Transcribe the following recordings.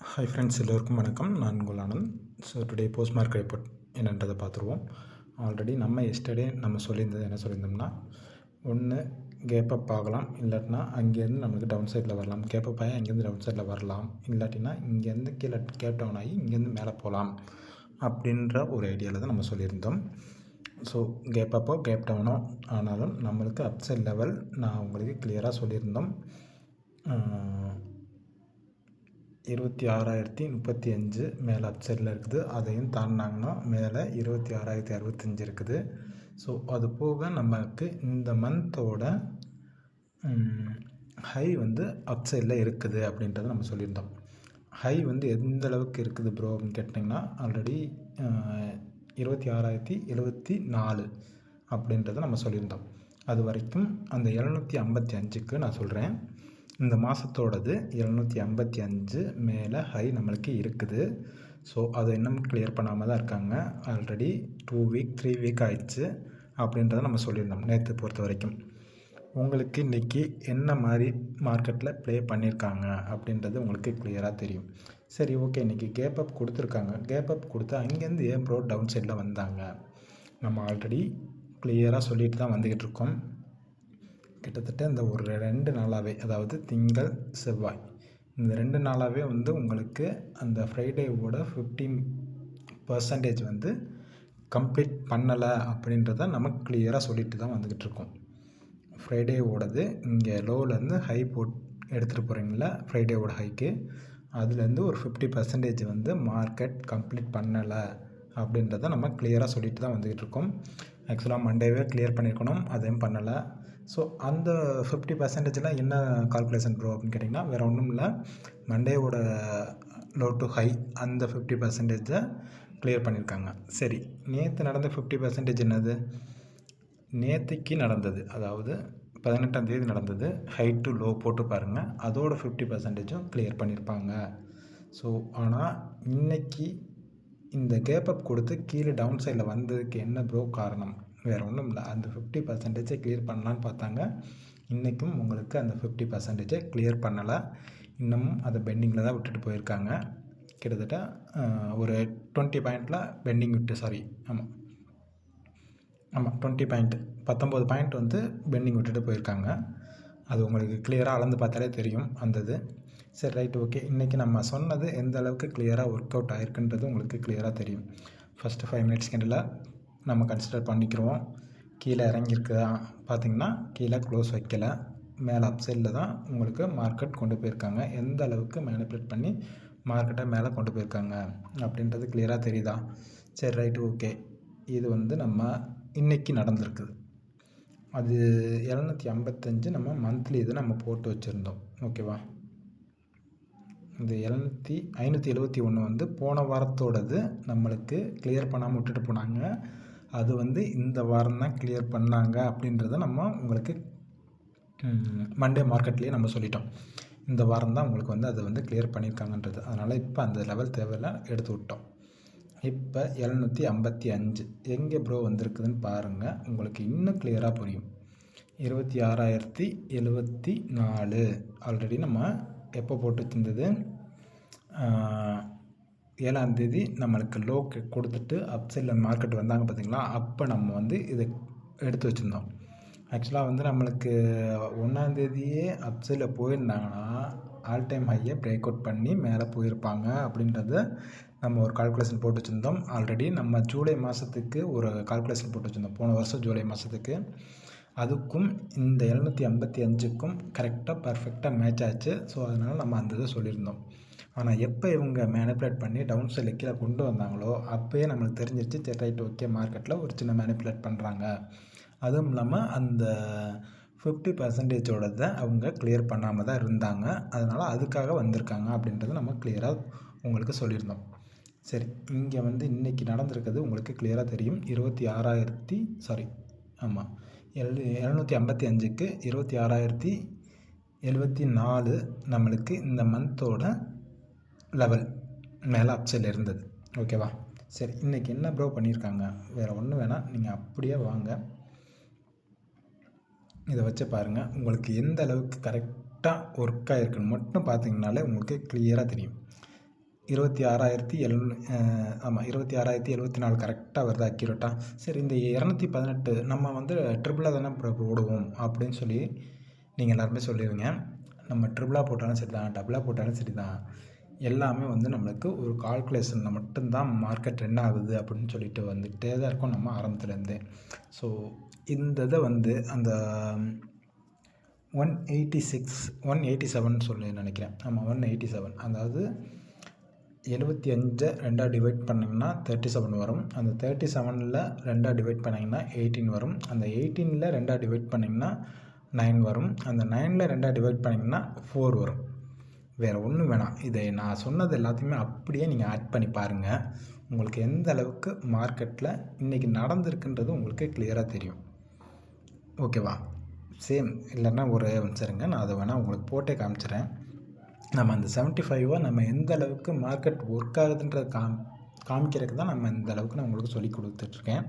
Hi friends எல்லோருக்கும் வணக்கம். நான் உங்கள் Anand. So today post mark report என்னன்றதை பார்த்துருவோம். ஆல்ரெடி நம்ம எஸ்டர்டே நம்ம சொல்லியிருந்தது என்ன சொல்லியிருந்தோம்னா ஒன்று கேப்பப் ஆகலாம். இல்லாட்டினா அங்கேருந்து நம்மளுக்கு டவுன் சைடில் வரலாம் கேப்பப் ஆகி அங்கேருந்து டவுன் சைடில் வரலாம். இல்லாட்டினா இங்கேருந்து கீழே கேப் டவுன் ஆகி இங்கேருந்து மேலே போகலாம். அப்படின்ற ஒரு ஐடியாவில் தான் நம்ம சொல்லியிருந்தோம். ஸோ கேப் அப்போ கேப் டவுனோ ஆனாலும் நம்மளுக்கு அப்சைட் லெவல் நான் உங்களுக்கு கிளியராக சொல்லியிருந்தோம். இருபத்தி ஆறாயிரத்தி முப்பத்தி அஞ்சு மேலே அப்சைடில் இருக்குது. அதையும் தாண்டினாங்கன்னா மேலே இருபத்தி ஆறாயிரத்தி அறுபத்தஞ்சி இருக்குது. ஸோ அது போக நமக்கு இந்த மந்தோட ஹை வந்து அப்சைடில் இருக்குது அப்படின்றத நம்ம சொல்லியிருந்தோம். ஹை வந்து எந்த அளவுக்கு இருக்குது ப்ரோ அப்படின்னு கேட்டிங்கன்னா ஆல்ரெடி இருபத்தி ஆறாயிரத்தி எழுபத்தி நாலு அப்படின்றத நம்ம சொல்லியிருந்தோம். அது வரைக்கும் அந்த எழுநூற்றி ஐம்பத்தி அஞ்சுக்கு நான் சொல்கிறேன் இந்த மாதத்தோடது எழுநூற்றி ஐம்பத்தி அஞ்சு மேலே ஹை நம்மளுக்கு இருக்குது. ஸோ அதை இன்னும் கிளியர் பண்ணாமல் தான் இருக்காங்க. Already two week three week ஆயிடுச்சு அப்படின்றத நம்ம சொல்லியிருந்தோம் நேற்று பொறுத்த வரைக்கும். உங்களுக்கு இன்றைக்கி என்ன மாதிரி மார்க்கெட்டில் ப்ளே பண்ணியிருக்காங்க அப்படின்றது உங்களுக்கு கிளியராக தெரியும். சரி ஓகே இன்றைக்கி கேப் அப் கொடுத்துருக்காங்க. கேப் அப் கொடுத்து அங்கேருந்து ஏன் ப்ரோ டவுன் சைடில் வந்தாங்க? நம்ம ஆல்ரெடி கிளியராக சொல்லிட்டு தான் வந்துக்கிட்டு இருக்கோம். கிட்டத்தட்ட இந்த ஒரு ரெண்டு நாளாகவே அதாவது திங்கள் செவ்வாய். இந்த ரெண்டு நாளாகவே வந்து உங்களுக்கு அந்த ஃப்ரைடேவோட ஃபிஃப்டீன் பர்சன்டேஜ் வந்து கம்ப்ளீட் பண்ணலை அப்படின்றத நம்ம கிளியராக சொல்லிட்டு தான் வந்துக்கிட்டு இருக்கோம். ஃப்ரைடேவோடது இங்கே லோவிலேருந்து ஹை போட் எடுத்துகிட்டு போகிறீங்களா ஃப்ரைடேவோட ஹைக்கு அதுலேருந்து ஒரு ஃபிஃப்டி பர்சன்டேஜ் வந்து மார்க்கெட் கம்ப்ளீட் பண்ணலை அப்படின்றத நம்ம கிளியராக சொல்லிட்டு தான் வந்துக்கிட்டு இருக்கோம். ஆக்சுவலாக மண்டேவே கிளியர் பண்ணியிருக்கணும் அதையும் பண்ணலை. ஸோ அந்த ஃபிஃப்டி பர்சன்டேஜில் என்ன கால்குலேஷன் ப்ரோ அப்படின்னு கேட்டிங்கன்னா வேறு ஒன்றும் இல்லை. மண்டேவோட லோ டு ஹை அந்த ஃபிஃப்டி பர்சன்டேஜை கிளியர் பண்ணியிருக்காங்க சரி நேற்று நடந்த ஃபிஃப்டி பர்சன்டேஜ் என்னது? நேற்றுக்கு நடந்தது. அதாவது பதினெட்டாம் தேதி நடந்தது. ஹை டு லோ போட்டு பாருங்கள் அதோட ஃபிஃப்டி பர்சன்டேஜும் கிளியர் பண்ணியிருப்பாங்க ஸோ ஆனால் இன்றைக்கி இந்த கேப் அப் கொடுத்து கீழே டவுன் சைடில் வந்ததுக்கு என்ன ப்ரோ காரணம்? வேறு ஒன்றும் இல்லை. அந்த ஃபிஃப்டி பர்சன்டேஜை கிளியர் பண்ணலான்னு பார்த்தாங்க. இன்றைக்கும் உங்களுக்கு அந்த ஃபிஃப்டி பர்சன்டேஜை கிளியர் பண்ணலை. இன்னமும் அதை பெண்டிங்கில் தான் விட்டுட்டு போயிருக்காங்க. கிட்டத்தட்ட ஒரு டுவெண்ட்டி பாயிண்டில் பெண்டிங் விட்டு சாரி ஆமாம் ஆமாம் டுவெண்ட்டி பாயிண்ட் பத்தொம்போது பாயிண்ட் வந்து பெண்டிங் விட்டுட்டு போயிருக்காங்க. அது உங்களுக்கு கிளியராக அளந்து பார்த்தாலே தெரியும் அந்த இது. சரி ரைட் ஓகே இன்றைக்கி நம்ம சொன்னது எந்த அளவுக்கு கிளியராக ஒர்க் அவுட் ஆயிருக்குன்றது உங்களுக்கு கிளியராக தெரியும். ஃபஸ்ட்டு ஃபைவ் மினிட்ஸ் கேண்டில் நம்ம கன்சிடர் பண்ணிக்கிறோம். கீழே இறங்கியிருக்குதா பார்த்திங்கன்னா கீழே க்ளோஸ் வைக்கல. மேலே அப்சைடில் தான் உங்களுக்கு மார்க்கெட் கொண்டு போயிருக்காங்க. எந்த அளவுக்கு மேனிப்புலேட் பண்ணி மார்க்கெட்டை மேலே கொண்டு போயிருக்காங்க? அப்படின்றது கிளியராக தெரியுதா? சரி ரைட்டு ஓகே இது வந்து நம்ம இன்றைக்கி நடந்திருக்குது அது எழுநூற்றி ஐம்பத்தஞ்சு நம்ம மந்த்லி இதை நம்ம போட்டு வச்சுருந்தோம். ஓகேவா இந்த எழுநூற்றி ஐநூற்றி எழுபத்தி ஒன்று வந்து போன வாரத்தோடது நம்மளுக்கு கிளியர் பண்ணாமல் விட்டுட்டு போனாங்க. அது வந்து இந்த வாரம் தான் கிளியர் பண்ணாங்க அப்படின்றத நம்ம உங்களுக்கு மண்டே மார்க்கெட்லேயே நம்ம சொல்லிட்டோம். இந்த வாரம் தான் உங்களுக்கு வந்து அதை வந்து கிளியர் பண்ணியிருக்காங்கன்றது. அதனால் இப்போ அந்த லெவல் தேவையில்லை எடுத்து விட்டோம். இப்போ எழுநூற்றி ஐம்பத்தி அஞ்சு. எங்கே ப்ரோ வந்திருக்குதுன்னு பாருங்கள் உங்களுக்கு இன்னும் கிளியராக புரியும். இருபத்தி ஆறாயிரத்தி எழுபத்தி நாலு. ஆல்ரெடி நம்ம எப்போ போட்டு வச்சிருந்தது ஏழாந்தேதி நம்மளுக்கு லோக்கு கொடுத்துட்டு அப் சைடில் மார்க்கெட் வந்தாங்க பார்த்திங்களா? அப்போ நம்ம வந்து இதை எடுத்து வச்சுருந்தோம். ஆக்சுவலாக வந்து நம்மளுக்கு ஒன்றாந்தேதியே அப் சைடில் போயிருந்தாங்கன்னா ஆல் டைம் ஹையை பிரேக் அவுட் பண்ணி மேலே போயிருப்பாங்க அப்படின்றத நம்ம ஒரு கால்குலேஷன் போட்டு வச்சுருந்தோம். ஆல்ரெடி நம்ம ஜூலை மாதத்துக்கு ஒரு கால்குலேஷன் போட்டு வச்சுருந்தோம். போன வருஷம் ஜூலை மாதத்துக்கு அதுக்கும் இந்த எழுநூற்றி ஐம்பத்தி அஞ்சுக்கும் கரெக்டாக பர்ஃபெக்டாக மேட்ச் ஆச்சு. ஸோ அதனால் நம்ம அந்த இதை சொல்லியிருந்தோம். ஆனால் எப்போ இவங்க மேனிப்புலேட் பண்ணி டவுன் சைடில் கீழே கொண்டு வந்தாங்களோ அப்போயே நம்மளுக்கு தெரிஞ்சிருச்சு சரி ரைட் ஓகே மார்க்கெட்டில் ஒரு சின்ன மேனிப்புலேட் பண்ணுறாங்க அதுவும் இல்லாமல் அந்த ஃபிஃப்டி பர்சன்டேஜோடதை அவங்க கிளியர் பண்ணாமல் தான் இருந்தாங்க. அதனால் அதுக்காக வந்திருக்காங்க அப்படின்றத நம்ம கிளியராக உங்களுக்கு சொல்லியிருந்தோம். சரி இங்கே வந்து இன்றைக்கி நடந்திருக்கிறது உங்களுக்கு கிளியராக தெரியும். இருபத்தி ஆறாயிரத்தி சாரி ஆமாம் எழு எழுநூற்றி ஐம்பத்தி அஞ்சுக்கு இருபத்தி ஆறாயிரத்தி எழுபத்தி நாலு நம்மளுக்கு இந்த மந்தோட லெவல் மேலே அப்சைடில் இருந்தது. ஓகேவா சரி இன்றைக்கி என்ன ப்ரோ பண்ணியிருக்காங்க வேறு ஒன்றும் வேணாம் நீங்கள் அப்படியே வாங்க. இதை வச்சு பாருங்கள் உங்களுக்கு எந்த அளவுக்கு கரெக்டாக ஒர்க் ஆகிருக்குன்னு மட்டும் பார்த்தீங்கனாலே உங்களுக்கு கிளியராக தெரியும். இருபத்தி ஆறாயிரத்தி எழுநூ ஆமாம் இருபத்தி ஆறாயிரத்தி எழுபத்தி நாலு கரெக்டாக வருது அக்யூரேட்டாக சரி இந்த இரநூத்தி பதினெட்டு நம்ம வந்து ட்ரிபிளாக தானே ப்ரோ போடுவோம் அப்படின்னு சொல்லி நீங்கள் எல்லாருமே சொல்லிடுவீங்க நம்ம ட்ரிபிளாக போட்டாலும் சரி தான் டபுளாக போட்டாலும் சரி தான் எல்லாமே வந்து நம்மளுக்கு ஒரு கால்குலேஷனில் மட்டும்தான் மார்க்கெட் என்ன ஆகுது அப்படின்னு சொல்லிட்டு வந்துக்கிட்டே தான் இருக்கும் நம்ம ஆரம்பத்துலேருந்தே. ஸோ இந்த இதை வந்து அந்த one eighty six one eighty seven சொல்லி நினைக்கிறேன். ஆமாம் ஒன் எயிட்டி செவன் அதாவது எழுபத்தி அஞ்சை ரெண்டாக டிவைட் பண்ணிங்கன்னா தேர்ட்டி செவன் வரும். அந்த தேர்ட்டி செவனில் ரெண்டாக டிவைட் பண்ணிங்கன்னா எயிட்டீன் வரும். அந்த எயிட்டீனில் ரெண்டாக டிவைட் பண்ணிங்கன்னா நைன் வரும். அந்த நைனில் ரெண்டாக டிவைட் பண்ணிங்கன்னா ஃபோர் வரும். வேறு ஒன்றும் வேணாம். இதை நான் சொன்னது எல்லாத்தையுமே அப்படியே நீங்கள் ஆட் பண்ணி பாருங்கள் உங்களுக்கு எந்த அளவுக்கு மார்க்கெட்டில் இன்றைக்கி நடந்திருக்குன்றது உங்களுக்கு கிளியராக தெரியும். ஓகேவா சேம் இல்லைன்னா ஒரு சரிங்க நான் அதை வேணால் உங்களுக்கு போட்டே காமிச்சிடுறேன் நம்ம அந்த செவன்ட்டி ஃபைவை நம்ம எந்த அளவுக்கு மார்க்கெட் ஒர்க் ஆகுதுன்றத காம் காமிக்கிறதுக்கு தான் நம்ம இந்த அளவுக்கு நான் உங்களுக்கு சொல்லி கொடுத்துட்ருக்கேன்.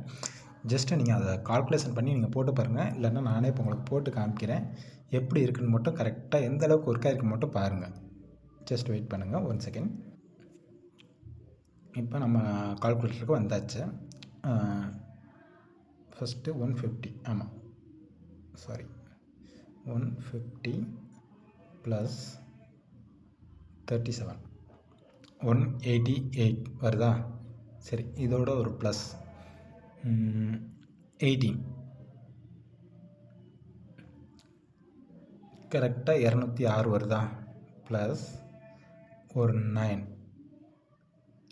ஜஸ்ட்டு நீங்கள் அதை கால்குலேஷன் பண்ணி நீங்கள் போட்டு பாருங்கள் இல்லைன்னா நானே இப்போ உங்களுக்கு போட்டு காமிக்கிறேன். எப்படி இருக்குன்னு மட்டும் கரெக்டாக எந்த அளவுக்கு ஒர்க் ஆகிருக்கு மட்டும் பாருங்கள் ஜஸ்ட் வெயிட் பண்ணுங்கள் ஒன் செகண்ட் இப்போ நம்ம கால்குலேட்டருக்கு வந்தாச்சு. ஃபஸ்ட்டு ஒன் ஃபிஃப்டி ஆமாம் sorry one fifty plus thirty seven one eighty eight வருதா? சரி இதோட ஒரு ப்ளஸ் எயிட்டீன் கரெக்டாக இரநூத்தி ஆறு வருதா? ப்ளஸ் ஒரு நைன்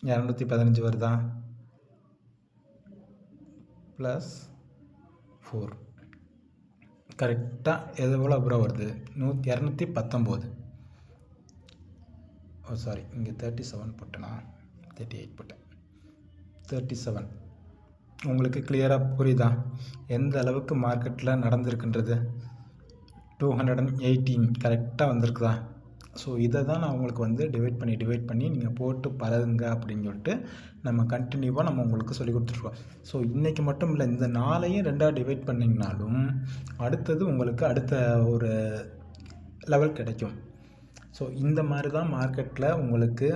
இரநூத்தி பதினஞ்சு வருதா? ப்ளஸ் ஃபோர் கரெக்டாக எவ்வளோ அப்புறம் வருது? நூ இரநூத்தி பத்தொம்போது. ஓ சாரி இங்கே தேர்ட்டி செவன் போட்டேனா? தேர்ட்டி எயிட் போட்டேன். தேர்ட்டி செவன் உங்களுக்கு கிளியராக புரியுதா? எந்த அளவுக்கு மார்க்கெட்டில் நடந்திருக்குன்றது? டூ ஹண்ட்ரட் அண்ட் எயிட்டீன் கரெக்டாக வந்திருக்குதா? ஸோ இதை தான் நான் உங்களுக்கு வந்து டிவைட் பண்ணி டிவைட் பண்ணி நீங்கள் போட்டு பழகுங்க அப்படின்னு சொல்லிட்டு நம்ம கண்டினியூவாக நம்ம உங்களுக்கு சொல்லி கொடுத்துருக்கோம் ஸோ இன்றைக்கி மட்டும் இல்லை இந்த நாளையும் ரெண்டாக டிவைட் பண்ணிங்கனாலும் அடுத்தது உங்களுக்கு அடுத்த ஒரு லெவல் கிடைக்கும். ஸோ இந்த மாதிரி தான் மார்க்கெட்டில் உங்களுக்கு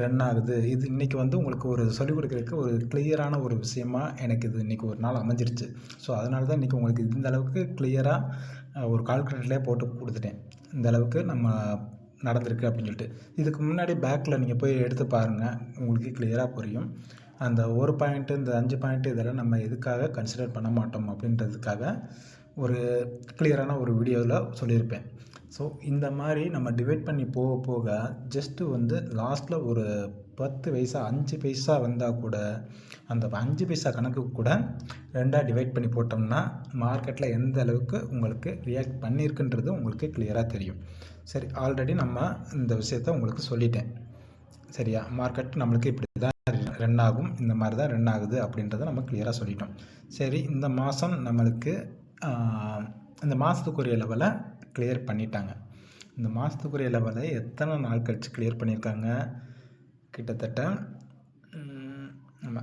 ரன் ஆகுது. இது இன்றைக்கி வந்து உங்களுக்கு ஒரு சொல்லிக் கொடுக்குறதுக்கு ஒரு கிளியரான ஒரு விஷயமா எனக்கு இது இன்றைக்கி ஒரு நாள் அமைஞ்சிருச்சு. ஸோ அதனால தான் இன்றைக்கி உங்களுக்கு இந்த அளவுக்கு கிளியராக ஒரு கால்குலேட்டர்லேயே போட்டு கொடுத்துட்டேன். இந்த அளவுக்கு நம்ம நடந்திருக்கு அப்படின்னு சொல்லிட்டு. இதுக்கு முன்னாடி பேக்கில் நீங்கள் போய் எடுத்து பாருங்கள் உங்களுக்கு கிளியராக புரியும். அந்த ஒரு பாயிண்ட்டு இந்த அஞ்சு பாயிண்ட்டு இதெல்லாம் நம்ம எதுக்காக கன்சிடர் பண்ண மாட்டோம் அப்படின்றதுக்காக ஒரு கிளியரான ஒரு வீடியோவில் சொல்லியிருப்பேன். ஸோ இந்த மாதிரி நம்ம டிவைட் பண்ணி போக போக ஜஸ்ட்டு வந்து லாஸ்ட்டில் ஒரு பத்து பைசா அஞ்சு பைசா வந்தால் கூட அந்த அஞ்சு பைசா கணக்கு கூட ரெண்டாக டிவைட் பண்ணி போட்டோம்னா மார்க்கெட்டில் எந்த அளவுக்கு உங்களுக்கு ரியாக்ட் பண்ணியிருக்குன்றது உங்களுக்கு கிளியராக தெரியும். சரி ஆல்ரெடி நம்ம இந்த விஷயத்த உங்களுக்கு சொல்லிட்டேன். சரியா? மார்க்கெட் நம்மளுக்கு இப்படி தான் ரன் ஆகும். இந்த மாதிரி தான் ரன் ஆகுது அப்படின்றத நம்ம கிளியராக சொல்லிட்டோம். சரி இந்த மாதம் நம்மளுக்கு இந்த மாதத்துக்குரிய லெவலை கிளியர் பண்ணிட்டாங்க. இந்த மாதத்துக்குரிய லெவலை எத்தனை நாள் கழித்து கிளியர் பண்ணியிருக்காங்க? கிட்டத்தட்ட நம்ம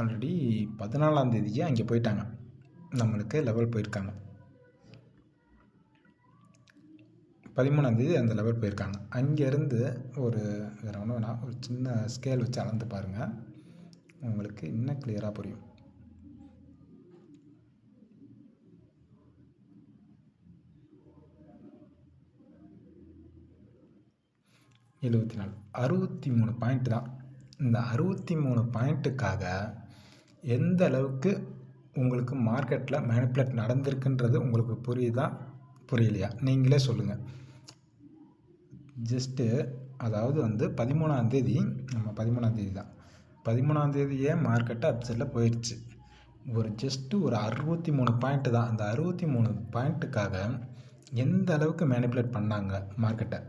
ஆல்ரெடி பதினாலாந்தேதியே அங்கே போயிட்டாங்க. நம்மளுக்கு லெவல் போயிருக்காங்க. பதிமூணாந்தேதி அந்த லெவல் போயிருக்காங்க. அங்கேருந்து ஒரு வேறு ஒன்றும் வேணாம் ஒரு சின்ன ஸ்கேல் வச்சு அளந்து பாருங்கள் உங்களுக்கு இன்னும் கிளியராக புரியும். எழுபத்தி நாலு அறுபத்தி மூணு பாயிண்ட் தான். இந்த அறுபத்தி மூணு பாயிண்ட்டுக்காக எந்த அளவுக்கு உங்களுக்கு மார்க்கெட்டில் மேனிப்புலேட் நடந்திருக்குன்றது உங்களுக்கு புரியுதா? புரியலையா? நீங்களே சொல்லுங்கள் ஜஸ்ட்டு அதாவது வந்து பதிமூணாந்தேதி நம்ம பதிமூணாந்தேதி தான். பதிமூணாந்தேதியே மார்க்கெட்டு அப்செட்டில் போயிடுச்சு ஒரு ஜஸ்ட்டு ஒரு அறுபத்தி மூணு பாயிண்ட்டு தான். அந்த அறுபத்தி மூணு பாயிண்ட்டுக்காக எந்த அளவுக்கு மேனிப்புலேட் பண்ணாங்க மார்க்கெட்டை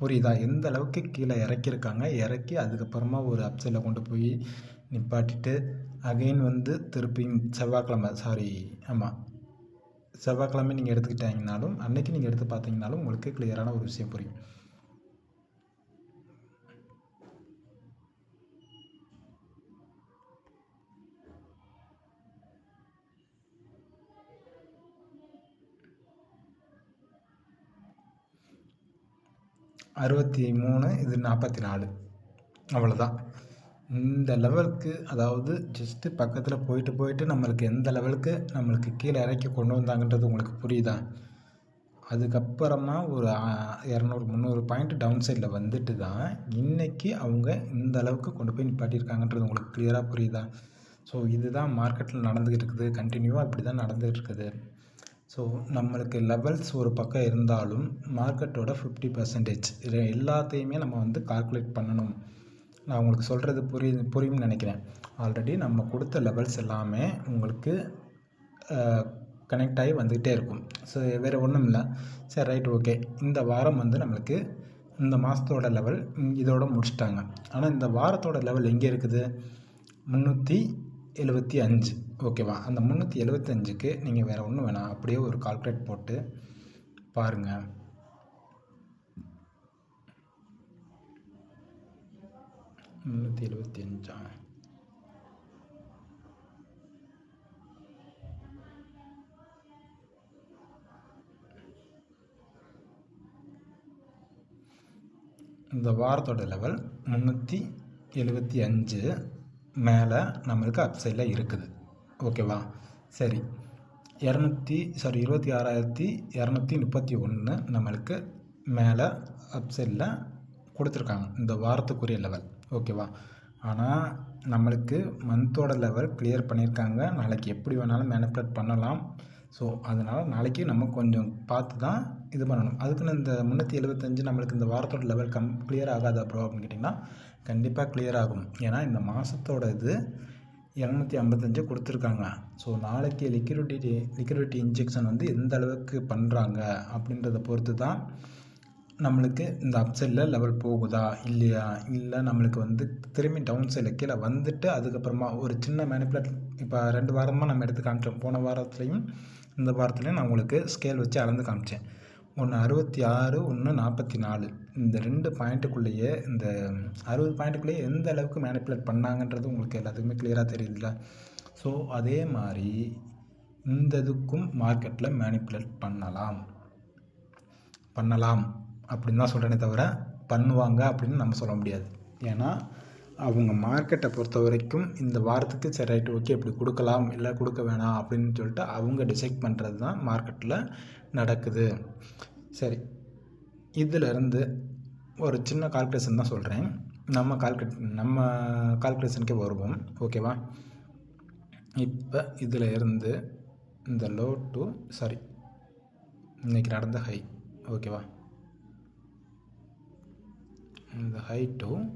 புரியுதா? எந்த அளவுக்கு கீழே இறக்கியிருக்காங்க? இறக்கி அதுக்கப்புறமா ஒரு அப்சைடில் கொண்டு போய் நிப்பாட்டிட்டு அகைன் வந்து திருப்பியும் செவ்வாய்க்கிழமை சாரி ஆமாம் செவ்வாய்க்கிழமை நீங்கள் எடுத்துக்கிட்டாங்கனாலும் அன்றைக்கி நீங்கள் எடுத்து பார்த்தீங்கனாலும் உங்களுக்கு கிளியரான ஒரு விஷயம் புரியும். அறுபத்தி மூணு இது நாற்பத்தி நாலு. அவ்வளோதான் இந்த லெவலுக்கு அதாவது ஜஸ்ட்டு பக்கத்தில் போயிட்டு போயிட்டு நம்மளுக்கு எந்த லெவலுக்கு நம்மளுக்கு கீழே இறக்கி கொண்டு வந்தாங்கன்றது உங்களுக்கு புரியுதா? அதுக்கப்புறமா ஒரு இரநூறு முந்நூறு பாயிண்ட் டவுன் சைடில் வந்துட்டு தான் இன்றைக்கி அவங்க இந்த அளவுக்கு கொண்டு போய் நிப்பாட்டியிருக்காங்கன்றது உங்களுக்கு கிளியராக புரியுதா? ஸோ இதுதான் மார்க்கெட்டில் நடந்துக்கிட்டு இருக்குது. கண்டினியூவாக இப்படி தான் நடந்துகிட்டு இருக்குது. ஸோ நம்மளுக்கு லெவல்ஸ் ஒரு பக்கம் இருந்தாலும் மார்க்கெட்டோட ஃபிஃப்டி பர்சன்டேஜ் இது எல்லாத்தையுமே நம்ம வந்து கால்குலேட் பண்ணணும். நான் உங்களுக்கு சொல்கிறது புரியுது புரியும்னு நினைக்கிறேன். ஆல்ரெடி நம்ம கொடுத்த லெவல்ஸ் எல்லாமே உங்களுக்கு கனெக்ட் ஆகி வந்துக்கிட்டே இருக்கும். ஸோ வேறு ஒன்றும் இல்லை. சரி ரைட் ஓகே இந்த வாரம் வந்து நம்மளுக்கு இந்த மாதத்தோட லெவல் இதோட முடிச்சிட்டாங்க. ஆனால் இந்த வாரத்தோட லெவல் எங்கே இருக்குது? முந்நூற்றி எழுபத்தி அஞ்சு. ஓகேவா அந்த முந்நூற்றி எழுபத்தஞ்சுக்கு நீங்கள் வேறு ஒன்றும் வேணாம். அப்படியே ஒரு கால்குலேட் போட்டு பாருங்கள் முந்நூற்றி எழுபத்தி அஞ்சா இந்த வாரத்தோட லெவல் முந்நூற்றி எழுபத்தி அஞ்சு மேலே நம்மளுக்கு அப்சைடில் இருக்குது ஓகேவா சரி இரநூத்தி சாரி இருபத்தி ஆறாயிரத்தி இரநூத்தி முப்பத்தி ஒன்று நம்மளுக்கு மேலே அப்சைடில் கொடுத்துருக்காங்க இந்த வாரத்துக்குரிய லெவல் ஓகேவா? ஆனால் நம்மளுக்கு மந்த்தோட லெவல் கிளியர் பண்ணியிருக்காங்க நாளைக்கு எப்படி வேணாலும் மேனிப்புலேட் பண்ணலாம். ஸோ அதனால் நாளைக்கு நம்ம கொஞ்சம் பார்த்து தான் இது பண்ணணும். அதுக்குன்னு இந்த முந்நூற்றி எழுபத்தஞ்சு நம்மளுக்கு இந்த வாரத்தோட லெவல் கம் கிளியர் ஆகாதா ப்ரோ அப்படின்னு கேட்டிங்கன்னா கண்டிப்பாக கிளியர் ஆகும். ஏன்னா இந்த மாதத்தோட இது இரநூத்தி ஐம்பத்தஞ்சு கொடுத்துருக்காங்க. ஸோ நாளைக்கு லிக்விடிட்டி லிக்விடிட்டி இன்ஜெக்ஷன் வந்து எந்த அளவுக்கு பண்ணுறாங்க அப்படின்றத பொறுத்து தான் நம்மளுக்கு இந்த அப்சைடில் லெவல் போகுதா இல்லையா? இல்லை நம்மளுக்கு வந்து திரும்பி டவுன் சைடில் கீழே வந்துட்டு அதுக்கப்புறமா ஒரு சின்ன மேனிப்புலேட் இப்போ ரெண்டு வாரமாக நம்ம எடுத்து காமிச்சோம். போன வாரத்துலேயும் இந்த வாரத்துலேயும் நான் உங்களுக்கு ஸ்கேல் வச்சு அளந்து காமிச்சேன். ஒன்று அறுபத்தி ஆறு ஒன்று நாற்பத்தி நாலு. இந்த ரெண்டு பாயிண்ட்டுக்குள்ளேயே இந்த அறுபது பாயிண்ட்டுக்குள்ளேயே எந்த அளவுக்கு மேனிப்புலேட் பண்ணாங்கன்றது உங்களுக்கு எல்லாத்துக்குமே கிளியராக தெரியுதுல்ல? ஸோ அதே மாதிரி இந்த இதுக்கும் மார்க்கெட்டில் மேனிப்புலேட் பண்ணலாம். பண்ணலாம். அப்படின்னு தான் சொல்கிறேனே தவிர பண்ணுவாங்க அப்படின்னு நம்ம சொல்ல முடியாது. ஏன்னா அவங்க மார்க்கெட்டை பொறுத்த வரைக்கும் இந்த வாரத்துக்கு சரி ரைட்டு ஓகே இப்படி கொடுக்கலாம் இல்லை கொடுக்க வேணாம் அப்படின்னு சொல்லிட்டு அவங்க டிசைட் பண்ணுறது தான் மார்க்கெட்டில் நடக்குது. சரி இதிலிருந்து ஒரு சின்ன கால்குலேஷன் தான் சொல்கிறேன் நம்ம கால்குலேட் நம்ம கால்குலேஷனுக்கே வருவோம். ஓகேவா இப்போ இதில் இருந்து இந்த லோ டு சாரி இன்றைக்கி நடந்த ஹை ஓகேவா இந்த ஹைட்டும்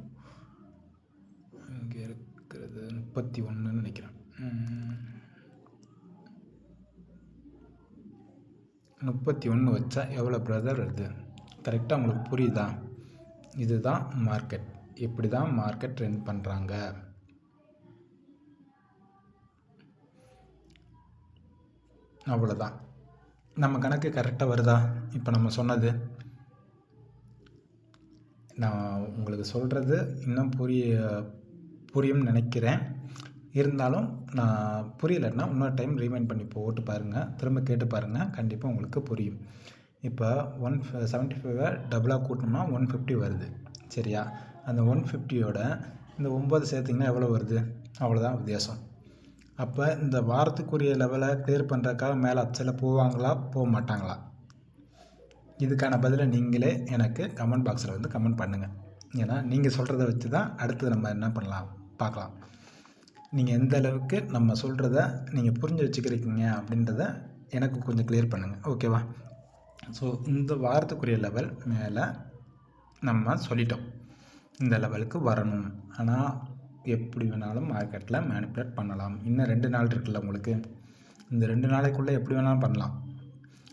இங்கே இருக்கிறது முப்பத்தி ஒன்றுன்னு நினைக்கிறேன். முப்பத்தி ஒன்று வச்சா எவ்வளோ பிரதர் வருது? கரெக்டாக உங்களுக்கு புரியுதா? இதுதான் மார்க்கெட் இப்படி தான் மார்க்கெட் ரன் பண்ணுறாங்க அவ்வளோதான் நம்ம கணக்கு கரெக்டாக வருதா? இப்போ நம்ம சொன்னது நான் உங்களுக்கு சொல்கிறது இன்னும் புரிய புரியும்னு நினைக்கிறேன். இருந்தாலும் நான் புரியலைன்னா இன்னொரு டைம் ரீமைண்ட் பண்ணி போட்டு பாருங்கள் திரும்ப கேட்டு பாருங்கள் கண்டிப்பாக உங்களுக்கு புரியும். இப்போ ஒன் செவன்ட்டி ஃபைவை டபுளாக கூட்டணும்னா ஒன் ஃபிஃப்டி வருது. சரியா? அந்த ஒன் ஃபிஃப்டியோட இந்த ஒம்பது சேர்த்திங்கன்னா எவ்வளோ வருது? அவ்வளோதான் வித்தியாசம். அப்போ இந்த வாரத்துக்குரிய லெவலை கிளியர் பண்ணுறதுக்காக மேலே அப்சையில் போவாங்களா? போக மாட்டாங்களா? இதுக்கான பதிலை நீங்களே எனக்கு கமெண்ட் பாக்ஸில் வந்து கமெண்ட் பண்ணுங்கள் ஏன்னா நீங்கள் சொல்கிறத வச்சு தான் அடுத்து நம்ம என்ன பண்ணலாம்? பார்க்கலாம். நீங்கள் எந்த அளவுக்கு நம்ம சொல்கிறத நீங்கள் புரிஞ்சு வச்சுக்கிறீங்க அப்படின்றத எனக்கு கொஞ்சம் கிளியர் பண்ணுங்கள் ஓகேவா ஸோ இந்த வாரத்துக்குரிய லெவல் மேலே நம்ம சொல்லிட்டோம். இந்த லெவலுக்கு வரணும். ஆனால் எப்படி வேணாலும் மார்க்கெட்டில் மேனிப்புலேட் பண்ணலாம். இன்னும் ரெண்டு நாள் இருக்குல்ல உங்களுக்கு? இந்த ரெண்டு நாளைக்குள்ளே எப்படி வேணாலும் பண்ணலாம்.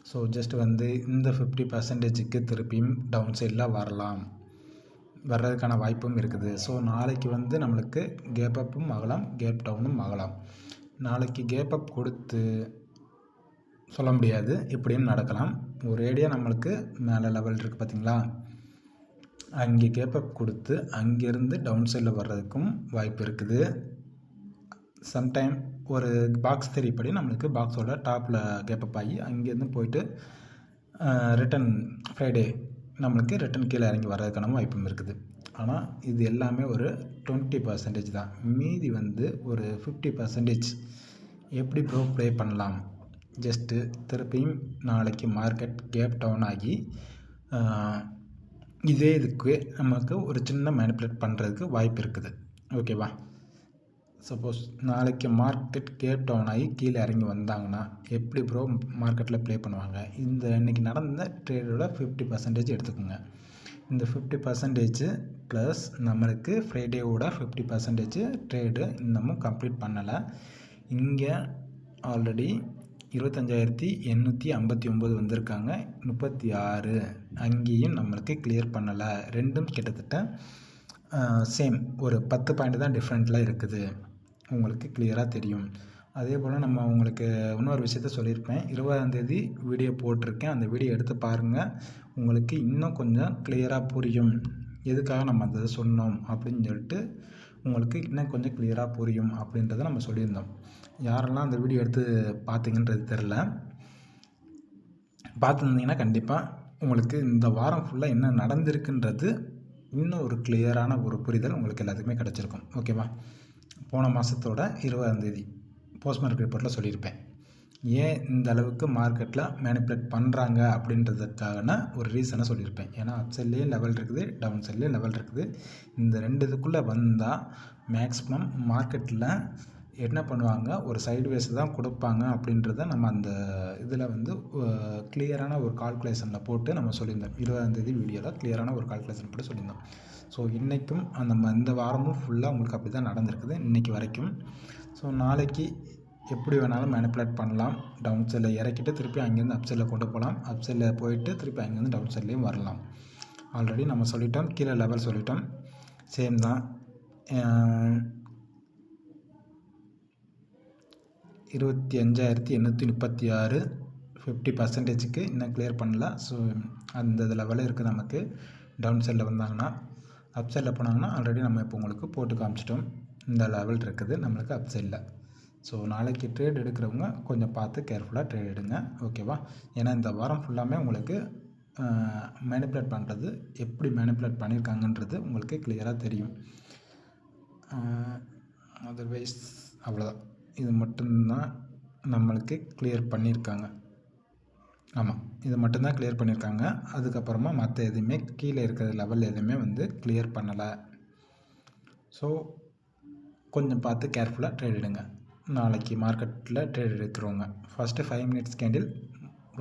ஸோ ஜஸ்ட் வந்து இந்த ஃபிஃப்டி பர்சன்டேஜுக்கு திருப்பியும் டவுன் சைடில் வரலாம். வர்றதுக்கான வாய்ப்பும் இருக்குது. ஸோ நாளைக்கு வந்து நம்மளுக்கு கேப் அப்பும் ஆகலாம் கேப் டவுனும் ஆகலாம். நாளைக்கு கேப் அப் கொடுத்து சொல்ல முடியாது. இப்படியும் நடக்கலாம். ஒரேடியாக நம்மளுக்கு மேலே லெவல் இருக்குது பார்த்திங்களா அங்கே கேப் அப் கொடுத்து அங்கேருந்து டவுன் சைடில் வர்றதுக்கும் வாய்ப்பு இருக்குது. சம்டைம் ஒரு பாக்ஸ் தெரிப்படி நம்மளுக்கு பாக்ஸோட டாப்பில் கேப்பப் ஆகி அங்கேருந்து போயிட்டு ரிட்டன் ஃப்ரைடே நம்மளுக்கு ரிட்டன் கீழே இறங்கி வர்றதுக்கான வாய்ப்பும் இருக்குது. ஆனால் இது எல்லாமே ஒரு டுவெண்ட்டி பர்சன்டேஜ் தான். மீதி வந்து ஒரு ஃபிஃப்டி பர்சன்டேஜ் எப்படி ப்ரோ ப்ளே பண்ணலாம்? ஜஸ்ட்டு திருப்பியும் நாளைக்கு மார்க்கெட் கேப் டவுன் ஆகி இதே இதுக்கு நமக்கு ஒரு சின்ன மேனிப்புலேட் பண்ணுறதுக்கு வாய்ப்பு இருக்குது. ஓகேவா சப்போஸ் நாளைக்கு மார்க்கெட் கேப் டவுன் ஆகி கீழே இறங்கி வந்தாங்கன்னா எப்படி ப்ரோ மார்க்கெட்டில் ப்ளே பண்ணுவாங்க? இந்த இன்றைக்கி நடந்த ட்ரேடோட ஃபிஃப்டி பர்சன்டேஜ் எடுத்துக்கோங்க. இந்த ஃபிஃப்டி பர்சன்டேஜ் ப்ளஸ் நம்மளுக்கு ஃப்ரைடேவோட ஃபிஃப்டி பர்சன்டேஜ் ட்ரேடு இன்னமும் கம்ப்ளீட் பண்ணலை. இங்கே ஆல்ரெடி இருபத்தஞ்சாயிரத்தி எண்ணூற்றி ஐம்பத்தி ஒம்பது வந்திருக்காங்க. முப்பத்தி ஆறு. அங்கேயும் நம்மளுக்கு கிளியர் பண்ணலை. ரெண்டும் கிட்டத்தட்ட சேம் ஒரு பத்து பாயிண்ட் தான் டிஃப்ரெண்ட்டில் இருக்குது. உங்களுக்கு கிளியராக தெரியும். அதே போல் நம்ம உங்களுக்கு இன்னொரு விஷயத்த சொல்லியிருப்பேன். இருபதாந்தேதி வீடியோ போட்டிருக்கேன். அந்த வீடியோ எடுத்து பாருங்கள் உங்களுக்கு இன்னும் கொஞ்சம் கிளியராக புரியும். எதுக்காக நம்ம அந்த சொன்னோம் அப்படின்னு சொல்லிட்டு உங்களுக்கு இன்னும் கொஞ்சம் கிளியராக புரியும் அப்படின்றத நம்ம சொல்லியிருந்தோம். யாரெல்லாம் அந்த வீடியோ எடுத்து பார்த்தீங்கன்றது தெரில பார்த்துருந்தீங்கன்னா கண்டிப்பாக உங்களுக்கு இந்த வாரம் ஃபுல்லாக என்ன நடந்திருக்குன்றது இன்னும் ஒரு கிளியரான ஒரு புரிதல் உங்களுக்கு எல்லாத்துக்குமே கிடச்சிருக்கும். ஓகேவா போன மாதத்தோட இருபதாந்தேதி போஸ்ட் மார்க்கெட் ரிப்போர்ட்டில் சொல்லியிருப்பேன். ஏன் இந்த அளவுக்கு மார்க்கெட்டில் மேனிப்புலேட் பண்ணுறாங்க அப்படின்றதுக்கான ஒரு ரீசனை சொல்லியிருப்பேன். ஏன்னா அப் சைட்லேயும் லெவல் இருக்குது டவுன் சைட்லேயும் லெவல் இருக்குது. இந்த ரெண்டு இதுக்குள்ளே வந்தால் மேக்ஸிமம் மார்க்கெட்டில் என்ன பண்ணுவாங்க? ஒரு சைடுவேஸ் தான் கொடுப்பாங்க அப்படின்றத நம்ம அந்த இதில் வந்து கிளியரான ஒரு கால்குலேஷனில் போட்டு நம்ம சொல்லியிருந்தோம். இருபதாந்தேதி வீடியோவில் கிளியரான ஒரு கால்குலேஷன் போட்டு சொல்லியிருந்தோம். ஸோ இன்றைக்கும் அந்த இந்த வாரமும் ஃபுல்லாக உங்களுக்கு அப்படி தான் நடந்திருக்குது இன்றைக்கி வரைக்கும். ஸோ நாளைக்கு எப்படி வேணாலும் மேனிப்புலேட் பண்ணலாம். டவுன் சைடில் இறக்கிட்டு திருப்பி அங்கேருந்து அப் சைடில் கொண்டு போகலாம். அப் சைடில் போயிட்டு திருப்பி அங்கேருந்து டவுன் சைட்லேயும் வரலாம். ஆல்ரெடி நம்ம சொல்லிட்டோம். கீழே லெவல் சொல்லிட்டோம். சேம் தான். இருபத்தி அஞ்சாயிரத்தி எண்ணூற்றி முப்பத்தி ஆறு ஃபிஃப்டி பர்சன்டேஜுக்கு இன்னும் கிளியர் பண்ணல. ஸோ அந்த லெவலில் இருக்குது நமக்கு. டவுன் சைடில் வந்தாங்கன்னா அப் சைடில் போனாங்கன்னா ஆல்ரெடி நம்ம இப்போ உங்களுக்கு போட்டு காமிச்சிட்டோம். இந்த லெவல் இருக்குது. நம்மளுக்கு அப் சைடில் ஸோ நாளைக்கு ட்ரேட் எடுக்கிறவங்க கொஞ்சம் பார்த்து கேர்ஃபுல்லாக ட்ரேட் எடுங்க. ஓகேவா ஏன்னா இந்த வாரம் ஃபுல்லாமே உங்களுக்கு மேனிப்புலேட் பண்ணுறது எப்படி மேனிப்புலேட் பண்ணியிருக்காங்கன்றது உங்களுக்கு கிளியராக தெரியும். அதர்வைஸ் அவ்வளோதான் இது மட்டும்தான் நம்மளுக்கு கிளியர் பண்ணியிருக்காங்க. ஆமாம் இது மட்டும்தான் கிளியர் பண்ணியிருக்காங்க. அதுக்கப்புறமா மற்ற எதுவுமே கீழே இருக்கிற லெவல் எதுவுமே வந்து கிளியர் பண்ணலை. ஸோ கொஞ்சம் பார்த்து கேர்ஃபுல்லாக ட்ரேட் எடுங்க. நாளைக்கு மார்க்கெட்டில் ட்ரேட் எடுக்கிறவங்க ஃபஸ்ட்டு ஃபைவ் மினிட்ஸ் கேண்டில்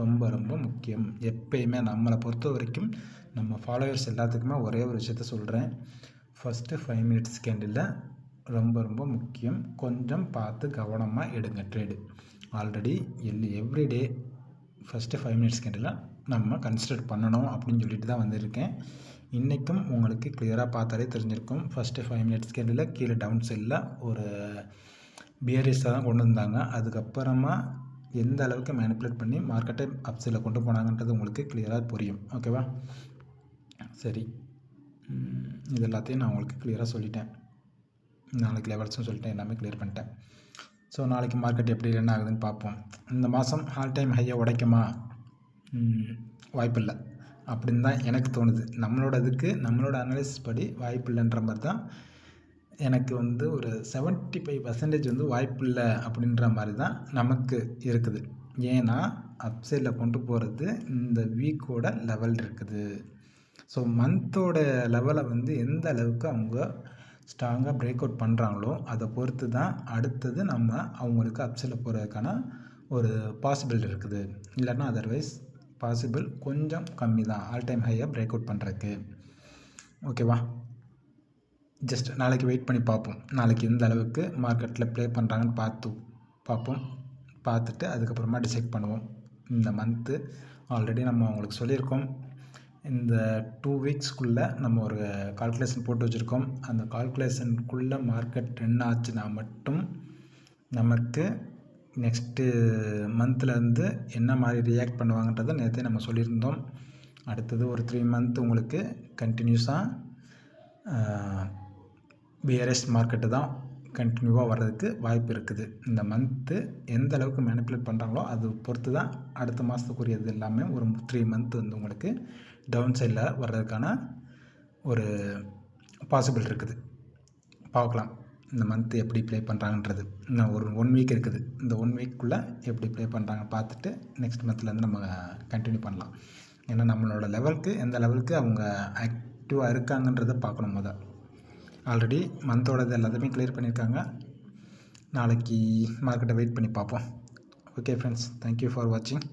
ரொம்ப ரொம்ப முக்கியம். எப்பயுமே நம்மளை பொறுத்த வரைக்கும் நம்ம ஃபாலோவர்ஸ் எல்லாத்துக்குமே ஒரே ஒரு விஷயத்த சொல்கிறேன் ஃபஸ்ட்டு ஃபைவ் மினிட்ஸ் கேண்டிலில் ரொம்ப ரொம்ப முக்கியம். கொஞ்சம் பார்த்து கவனமாக எடுங்க trade already L everyday first five minutes candle நம்ம கன்சிடர் பண்ணணும் அப்படின்னு சொல்லிட்டு தான் வந்திருக்கேன். இன்றைக்கும் உங்களுக்கு கிளியராக பார்த்தாலே தெரிஞ்சிருக்கும். ஃபஸ்ட்டு ஃபைவ் மினிட்ஸ் கேண்டில் கீழே டவுன் சைடில் ஒரு பியரிஸாக தான் கொண்டு வந்தாங்க. அதுக்கப்புறமா எந்த அளவுக்கு மேனிப்புலேட் பண்ணி மார்க்கெட்டை அப்சைடில் கொண்டு போனாங்கன்றது உங்களுக்கு கிளியராக புரியும். ஓகேவா சரி. இது எல்லாத்தையும் நான் உங்களுக்கு கிளியராக சொல்லிட்டேன். நாளைக்கு லெவல்ஸ்னு சொல்லிட்டு எல்லாமே கிளியர் பண்ணிட்டேன். ஸோ நாளைக்கு மார்க்கெட் எப்படி என்ன ஆகுதுன்னு பார்ப்போம். இந்த மாதம் ஆல் டைம் ஹையை உடைக்குமா? வாய்ப்பில்லை. அப்படின்னு தான் எனக்கு தோணுது. நம்மளோட இதுக்கு நம்மளோட அனாலிசிஸ் படி வாய்ப்பு இல்லைன்ற மாதிரி தான் எனக்கு வந்து ஒரு செவன்ட்டி ஃபைவ் பர்சன்டேஜ் வந்து வாய்ப்பு இல்லை அப்படின்ற மாதிரி தான் நமக்கு இருக்குது. ஏன்னா அப்சைடில் கொண்டு போகிறது இந்த வீக்கோட லெவல் இருக்குது. ஸோ மந்தோட லெவலை வந்து எந்த அளவுக்கு அவங்க ஸ்ட்ராங்காக பிரேக் அவுட் பண்ணுறாங்களோ அதை பொறுத்து தான் அடுத்தது நம்ம அவங்களுக்கு அப்செல்ல போகிறதுக்கான ஒரு பாசிபிள் இருக்குது. இல்லைன்னா அதர்வைஸ் பாசிபிள் கொஞ்சம் கம்மி தான் ஆல் டைம் ஹையாக பிரேக் அவுட் பண்ணுறதுக்கு ஓகேவா ஜஸ்ட் நாளைக்கு வெயிட் பண்ணி பார்ப்போம். நாளைக்கு எந்த அளவுக்கு மார்க்கெட்டில் ப்ளே பண்ணுறாங்கன்னு பார்த்து பார்ப்போம். பார்த்துட்டு அதுக்கப்புறமா டிசைட் பண்ணுவோம். இந்த மந்த்து ஆல்ரெடி நம்ம அவங்களுக்கு சொல்லியிருக்கோம். இந்த டூ வீக்ஸ்க்குள்ளே நம்ம ஒரு கால்குலேஷன் போட்டு வச்சுருக்கோம். அந்த கால்குலேஷனுக்குள்ளே மார்க்கெட் ரன் ஆச்சுன்னா மட்டும் நமக்கு நெக்ஸ்ட்டு மந்த்லேருந்து என்ன மாதிரி ரியாக்ட் பண்ணுவாங்கன்றதை நேற்றே நம்ம சொல்லியிருந்தோம். அடுத்தது ஒரு த்ரீ மந்த் உங்களுக்கு கண்டினியூஸாக பிஆர்எஸ் மார்க்கெட்டு தான் கண்டினியூவாக வர்றதுக்கு வாய்ப்பு இருக்குது. இந்த மந்த்து எந்த அளவுக்கு மேனிப்புலேட் பண்ணுறாங்களோ அது பொறுத்து தான் அடுத்த மாதத்துக்குரியது எல்லாமே ஒரு த்ரீ மந்த் வந்து உங்களுக்கு டவுன் சைடில் வர்றதுக்கான ஒரு பாசிபிள் இருக்குது. பார்க்கலாம். இந்த மந்த் எப்படி ப்ளே பண்ணுறாங்கன்றது இன்னும் ஒரு ஒன் வீக் இருக்குது. இந்த ஒன் வீக்குள்ளே எப்படி ப்ளே பண்ணுறாங்க பார்த்துட்டு நெக்ஸ்ட் மந்த்லேருந்து நம்ம கண்டினியூ பண்ணலாம். ஏன்னா நம்மளோட லெவலுக்கு எந்த லெவலுக்கு அவங்க ஆக்டிவாக இருக்காங்கன்றதை பார்க்கணும் முத. ஆல்ரெடி மந்தோடது எல்லாத்தையுமே கிளியர் பண்ணியிருக்காங்க நாளைக்கு மார்க்கெட்டை வெயிட் பண்ணி பார்ப்போம். ஓகே ஃப்ரெண்ட்ஸ் தேங்க்யூ ஃபார் வாட்சிங்